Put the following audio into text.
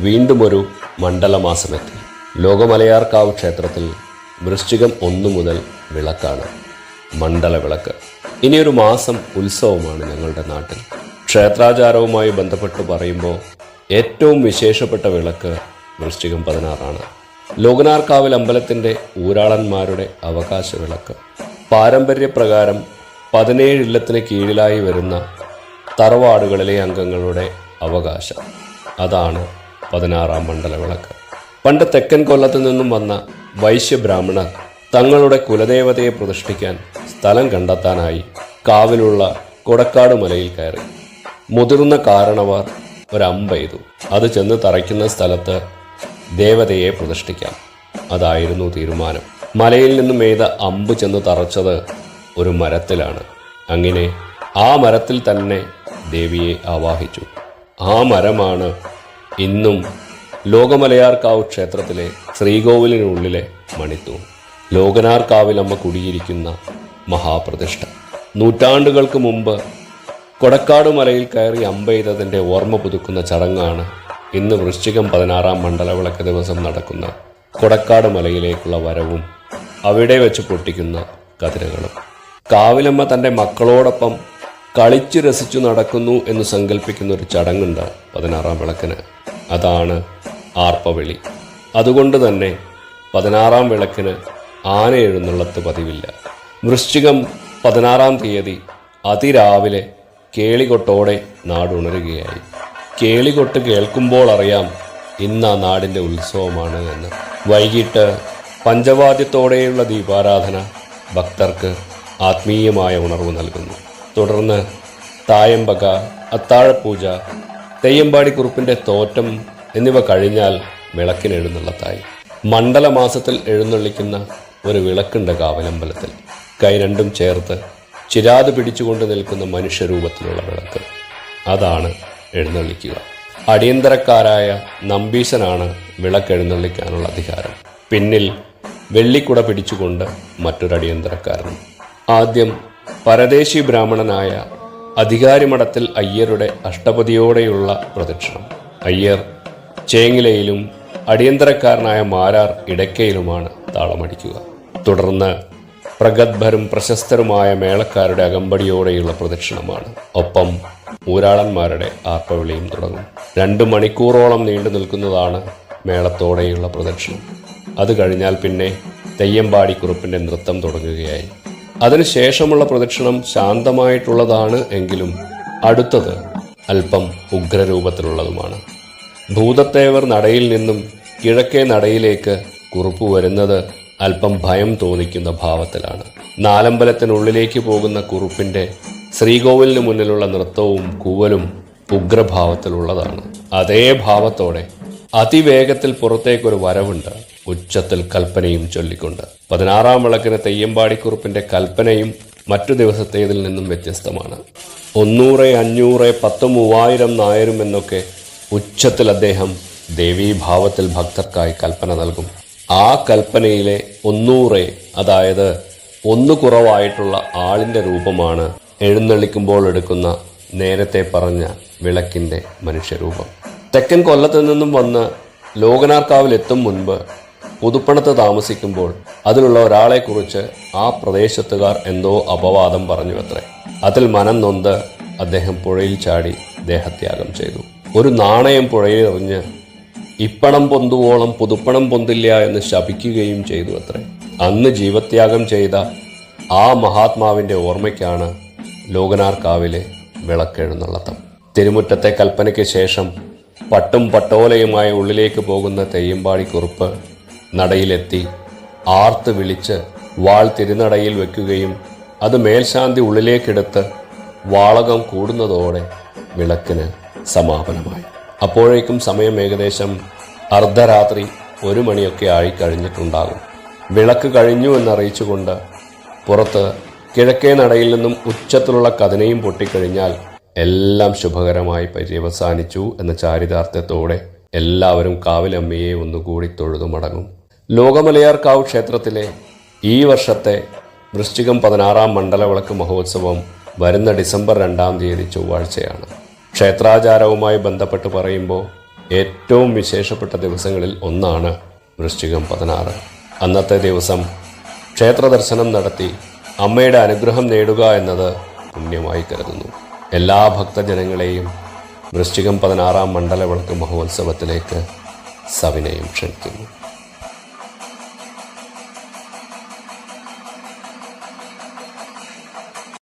വീണ്ടും ഒരു മണ്ഡലമാസമെത്തി. ലോകമലയാർക്കാവ് ക്ഷേത്രത്തിൽ വൃശ്ചികം ഒന്നു മുതൽ വിളക്കാണ് മണ്ഡല വിളക്ക് ഇനിയൊരു മാസം ഉത്സവമാണ് ഞങ്ങളുടെ നാട്ടിൽ. ക്ഷേത്രാചാരവുമായി ബന്ധപ്പെട്ട് പറയുമ്പോൾ ഏറ്റവും വിശേഷപ്പെട്ട വിളക്ക് വൃശ്ചികം പതിനാറാണ്. ലോകനാർക്കാവിൽ അമ്പലത്തിന്റെ ഊരാളന്മാരുടെ അവകാശ വിളക്ക്. പാരമ്പര്യപ്രകാരം പതിനേഴ് ഇല്ലത്തിന് കീഴിലായി വരുന്ന തറവാടുകളിലെ അംഗങ്ങളുടെ അവകാശം. അതാണ് പതിനാറാം മണ്ഡല വിളക്ക്. പണ്ട് തെക്കൻ കൊല്ലത്ത് നിന്നും വന്ന വൈശ്യബ്രാഹ്മണർ തങ്ങളുടെ കുലദേവതയെ പ്രതിഷ്ഠിക്കാൻ സ്ഥലം കണ്ടെത്താനായി കാവിലുള്ള കൊടക്കാട് മലയിൽ കയറി. മുതിർന്ന കാരണവർ ഒരമ്പെയ്തു അത് ചെന്ന് തറയ്ക്കുന്ന സ്ഥലത്ത് ദേവതയെ പ്രതിഷ്ഠിക്കാം. അതായിരുന്നു തീരുമാനം. മലയിൽ നിന്നും എയ്ത അമ്പ് ചെന്ന് തറച്ചത് ഒരു മരത്തിലാണ്. അങ്ങനെ ആ മരത്തിൽ തന്നെ ദേവിയെ ആവാഹിച്ചു. ആ മരമാണ് ഇന്നും ലോകമലയാർക്കാവ് ക്ഷേത്രത്തിലെ ശ്രീകോവിലിനുള്ളിലെ മണിത്തൂൺ. ലോകനാർക്കാവിലമ്മ കുടിയിരിക്കുന്ന മഹാപ്രതിഷ്ഠ. നൂറ്റാണ്ടുകൾക്ക് മുമ്പ് കൊടക്കാട് മലയിൽ കയറി അമ്പെയ്തതിന്റെ ഓർമ്മ പുതുക്കുന്ന ചടങ്ങാണ് ഇന്ന് വൃശ്ചികം പതിനാറാം മണ്ഡലവിളക്ക് ദിവസം നടക്കുന്ന കൊടക്കാട് മലയിലേക്കുള്ള വരവും അവിടെ വെച്ച് പൊട്ടിക്കുന്ന കതിരകളും. കാവിലമ്മ തന്റെ മക്കളോടൊപ്പം കളിച്ചു രസിച്ചു നടക്കുന്നു എന്ന് സങ്കല്പിക്കുന്ന ഒരു ചടങ്ങുണ്ട് പതിനാറാം വിളക്കിന്. അതാണ് ആർപ്പവിളി. അതുകൊണ്ട് തന്നെ പതിനാറാം വിളക്കിന് ആന എഴുന്നള്ളത്ത് പതിവില്ല. വൃശ്ചികം പതിനാറാം തീയതി അതിരാവിലെ കേളികൊട്ടോടെ നാടുണരുകയായി. കേളികൊട്ട് കേൾക്കുമ്പോൾ അറിയാം ഇന്ന് ആ നാടിന്റെ ഉത്സവമാണ് എന്ന്. വൈകിട്ട് പഞ്ചവാദ്യത്തോടെയുള്ള ദീപാരാധന ഭക്തർക്ക് ആത്മീയമായ ഉണർവ് നൽകുന്നു. തുടർന്ന് തായമ്പക അത്താഴപൂജ തെയ്യമ്പാടി കുറുപ്പിന്റെ തോറ്റം എന്നിവ കഴിഞ്ഞാൽ വിളക്കിന് എഴുന്നള്ളത്തായി മണ്ഡലമാസത്തിൽ എഴുന്നള്ളിക്കുന്ന ഒരു വിളക്കുണ്ട് കാവലമ്പലത്തിൽ. കൈ രണ്ടും ചേർത്ത് ചിരാത് പിടിച്ചുകൊണ്ട് നിൽക്കുന്ന മനുഷ്യരൂപത്തിലുള്ള വിളക്ക്. അതാണ് എഴുന്നള്ളിക്കുക. അടിയന്തരക്കാരായ നമ്പീശനാണ് വിളക്ക് എഴുന്നള്ളിക്കാനുള്ള അധികാരം. പിന്നിൽ വെള്ളിക്കുട പിടിച്ചുകൊണ്ട് മറ്റൊരു അടിയന്തരക്കാരനും ആദ്യം പരദേശി ബ്രാഹ്മണനായ അധികാരിമഠത്തിൽ അയ്യരുടെ അഷ്ടപതിയോടെയുള്ള പ്രദക്ഷിണം. അയ്യർ ചേങ്ങിലയിലും അടിയന്തരക്കാരനായ മാരാർ ഇടയ്ക്കയിലുമാണ് താളമടിക്കുക. തുടർന്ന് പ്രഗത്ഭരും പ്രശസ്തരുമായ മേളക്കാരുടെ അകമ്പടിയോടെയുള്ള പ്രദക്ഷിണമാണ്. ഒപ്പം ഊരാളന്മാരുടെ ആർപ്പവിളിയും തുടങ്ങും. രണ്ട് മണിക്കൂറോളം നീണ്ടു നിൽക്കുന്നതാണ് മേളത്തോടെയുള്ള പ്രദക്ഷിണം. അത് കഴിഞ്ഞാൽ പിന്നെ തെയ്യമ്പാടിക്കുറുപ്പിന്റെ നൃത്തം തുടങ്ങുകയായി. അതിനുശേഷമുള്ള പ്രദക്ഷിണം ശാന്തമായിട്ടുള്ളതാണ് എങ്കിലും അടുത്തത് അല്പം ഉഗ്രരൂപത്തിലുള്ളതുമാണ്. ഭൂതത്തേവർ നടയിൽ നിന്നും കിഴക്കേ നടയിലേക്ക് കുറുപ്പ് വരുന്നത് അല്പം ഭയം തോന്നിക്കുന്ന ഭാവത്തിലാണ്. നാലമ്പലത്തിനുള്ളിലേക്ക് പോകുന്ന കുറുപ്പിന്റെ ശ്രീകോവിലിന് മുന്നിലുള്ള നൃത്തവും കൂവലും ഉഗ്രഭാവത്തിലുള്ളതാണ്. അതേ ഭാവത്തോടെ അതിവേഗത്തിൽ പുറത്തേക്കൊരു വരവുണ്ട്. ഉച്ചത്തിൽ കൽപ്പനയും ചൊല്ലിക്കൊണ്ട്. പതിനാറാം വിളക്കിന് തെയ്യമ്പാടിക്കുറുപ്പിന്റെ കൽപ്പനയും മറ്റു ദിവസത്തേതിൽ നിന്നും വ്യത്യസ്തമാണ്. ഒന്നൂറ് അഞ്ഞൂറ് പത്ത് മൂവായിരം നായരും എന്നൊക്കെ ഉച്ചത്തിൽ അദ്ദേഹം ദേവീഭാവത്തിൽ ഭക്തർക്കായി കൽപ്പന നൽകും. ആ കൽപ്പനയിലെ ഒന്നൂറ് അതായത് ഒന്ന് കുറവായിട്ടുള്ള ആളിന്റെ രൂപമാണ് എഴുന്നള്ളിക്കുമ്പോൾ എടുക്കുന്ന നേരത്തെ പറഞ്ഞ വിളക്കിന്റെ മനുഷ്യരൂപം. തെക്കൻ കൊല്ലത്ത് നിന്നും വന്ന് ലോകനാർക്കാവിൽ എത്തും മുൻപ് പുതുപ്പണത്ത് താമസിക്കുമ്പോൾ അതിലുള്ള ഒരാളെക്കുറിച്ച് ആ പ്രദേശത്തുകാർ എന്തോ അപവാദം പറഞ്ഞു അത്രേ അതിൽ മനം നൊന്ത് അദ്ദേഹം പുഴയിൽ ചാടി ദേഹത്യാഗം ചെയ്തു. ഒരു നാണയം പുഴയിൽ എറിഞ്ഞ് ഇപ്പണം പൊന്തുവോളം പുതുപ്പണം പൊന്തില്ല എന്ന് ശപിക്കുകയും ചെയ്തു അത്രേ അന്ന് ജീവത്യാഗം ചെയ്ത ആ മഹാത്മാവിന്റെ ഓർമ്മയ്ക്കാണ് ലോകനാർക്കാവിലെ വിളക്കെഴുന്നള്ളത്തം. തിരുമുറ്റത്തെ കൽപ്പനയ്ക്ക് ശേഷം പട്ടും പട്ടോലയുമായി ഉള്ളിലേക്ക് പോകുന്ന തെയ്യമ്പാടി കുറുപ്പ് നടയിലെത്തി. ആർത്ത് വിളിച്ച് വാൾ തിരുനടയിൽ വെക്കുകയും അത് മേൽശാന്തി ഉള്ളിലേക്കെടുത്ത് വാളകം കൂടുന്നതോടെ വിളക്കിന് സമാപനമായി. അപ്പോഴേക്കും സമയം ഏകദേശം അർദ്ധരാത്രി ഒരു മണിയൊക്കെ ആയി കഴിഞ്ഞിട്ടുണ്ടാകും. വിളക്ക് കഴിഞ്ഞു എന്നറിയിച്ചുകൊണ്ട് പുറത്ത് കിഴക്കേ നടയിൽ നിന്നും ഉച്ചത്തിലുള്ള കഥനയും പൊട്ടിക്കഴിഞ്ഞാൽ എല്ലാം ശുഭകരമായി പര്യവസാനിച്ചു എന്ന ചാരിതാർത്ഥ്യത്തോടെ എല്ലാവരും കാവിലമ്മയെ ഒന്നുകൂടി തൊഴുതു മടങ്ങും ലോകമലയാർക്കാവ് ക്ഷേത്രത്തിലെ ഈ വർഷത്തെ വൃശ്ചികം പതിനാറാം മണ്ഡലവിളക്ക് മഹോത്സവം വരുന്ന ഡിസംബർ രണ്ടാം തീയതി ചൊവ്വാഴ്ചയാണ്. ക്ഷേത്രാചാരവുമായി ബന്ധപ്പെട്ട് പറയുമ്പോൾ ഏറ്റവും വിശേഷപ്പെട്ട ദിവസങ്ങളിൽ ഒന്നാണ് വൃശ്ചികം പതിനാറ്. അന്നത്തെ ദിവസം ക്ഷേത്ര ദർശനം നടത്തി അമ്മയുടെ അനുഗ്രഹം നേടുക എന്നത് പുണ്യമായി കരുതുന്നു. എല്ലാ ഭക്തജനങ്ങളെയും വൃശ്ചികം പതിനാറാം മണ്ഡലവിളക്ക് മഹോത്സവത്തിലേക്ക് സവിനയം ക്ഷണിക്കുന്നു.